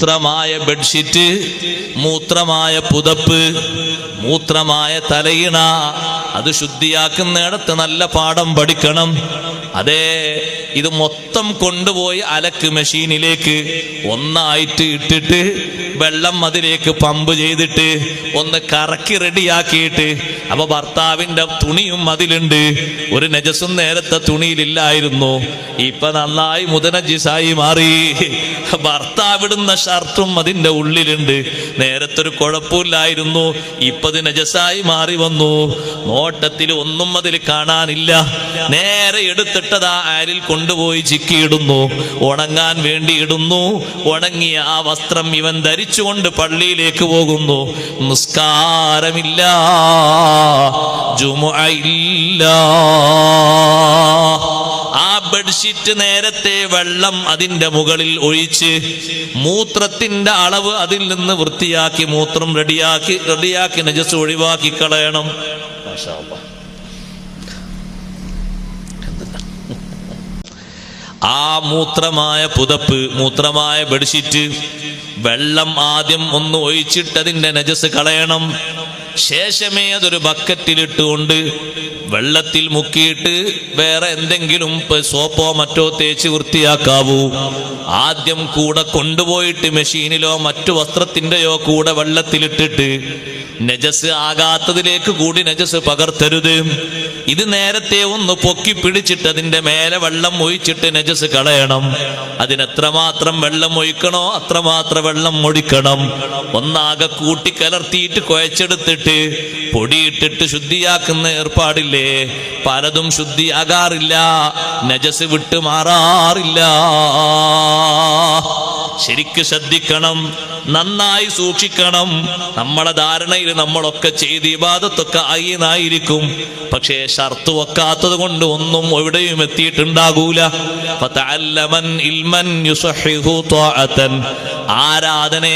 മൂത്രമായ bedsheet മൂത്രമായ പുതപ്പ് മൂത്രമായ തലയിണ അത് ശുദ്ധിയാക്കുന്നിടത്ത് നല്ല പാഠം പഠിക്കണം. അതെ ഇത് മൊത്തം കൊണ്ടുപോയി അലക്ക് മെഷീനിലേക്ക് ഒന്നായിട്ട് ഇട്ടിട്ട് വെള്ളം അതിലേക്ക് പമ്പ് ചെയ്തിട്ട് ഒന്ന് കറക്കി റെഡിയാക്കിയിട്ട് അപ്പൊ ഭർത്താവിന്റെ തുണിയും അതിലുണ്ട്. ഒരു നജസും നേരത്തെ തുണിയിലില്ലായിരുന്നു. ഇപ്പൊ നന്നായി മുതനജിസായി മാറി. ഭർത്താവിടുന്ന ഷർട്ടും അതിന്റെ ഉള്ളിലുണ്ട്. നേരത്തെ ഒരു കുഴപ്പമില്ലായിരുന്നു. ഇപ്പൊ അത് നജസായി മാറി വന്നു. നോട്ടത്തിൽ ഒന്നും അതിൽ കാണാനില്ല. നേരെ എടുത്തിട്ടതാ ആരിൽ കൊണ്ടുപോയി ചിക്കിയിടുന്നു. ഉണങ്ങാൻ വേണ്ടിയിടുന്നു. ഉണങ്ങിയ ആ വസ്ത്രം ഇവൻ ധരിച്ചുകൊണ്ട് പള്ളിയിലേക്ക് പോകുന്നു. നിസ്കാരമില്ല. ജുമുഅ ഇല്ല. ആ ബെഡ്ഷീറ്റ് നേരത്തെ വെള്ളം അതിന്റെ മുകളിൽ ഒഴിച്ച് മൂത്രത്തിന്റെ അളവ് അതിൽ നിന്ന് വൃത്തിയാക്കി മൂത്രം റെഡിയാക്കി റെഡിയാക്കി നജസ് ഒഴിവാക്കി കളയണം. മാഷാ ആ മൂത്രമായ പുതപ്പ് മൂത്രമായ ബെഡ്ഷീറ്റ് വെള്ളം ആദ്യം ഒന്ന് ഒഴിച്ചിട്ടതിന്റെ നജസ് കളയണം. ശേഷമേ അതൊരു ബക്കറ്റിലിട്ടുകൊണ്ട് വെള്ളത്തിൽ മുക്കിയിട്ട് വേറെ എന്തെങ്കിലും സോപ്പോ മറ്റോ തേച്ച് വൃത്തിയാക്കാവൂ. ആദ്യം കൂടെ കൊണ്ടുപോയിട്ട് മെഷീനിലോ മറ്റു വസ്ത്രത്തിന്റെയോ കൂടെ വെള്ളത്തിലിട്ടിട്ട് നജസ് ആകാത്തതിലേക്ക് കൂടി നജസ് പകർത്തരുത്. ഇത് നേരത്തെ ഒന്ന് പൊക്കി പിടിച്ചിട്ട് അതിന്റെ മേലെ വെള്ളം ഒഴിച്ചിട്ട് നജസ് കളയണം. അതിനെത്രമാത്രം വെള്ളം ഒഴിക്കണോ അത്രമാത്രം വെള്ളം ഒഴിക്കണം. ഒന്നാകെ കൂട്ടി കലർത്തിയിട്ട് കുഴച്ചെടുത്തിട്ട് പൊടിയിട്ടിട്ട് ശുദ്ധിയാക്കുന്ന ഏർപ്പാടില്ലേ? പലതും ശുദ്ധിയാകാറില്ല. നജസ് വിട്ടു മാറാറില്ല ശരിക്ക് ശ്രദ്ധിക്കണം. നന്നായി സൂക്ഷിക്കണം. നമ്മളെ ധാരണയിൽ നമ്മളൊക്കെ ചെയ്ത് ഇബാദത്തൊക്കെ അയ്യനായിരിക്കും പക്ഷേ ഷർത്ത് വെക്കാത്തത് കൊണ്ട് ഒന്നും എവിടെയും എത്തിയിട്ടുണ്ടാകൂല. ആരാധനയെ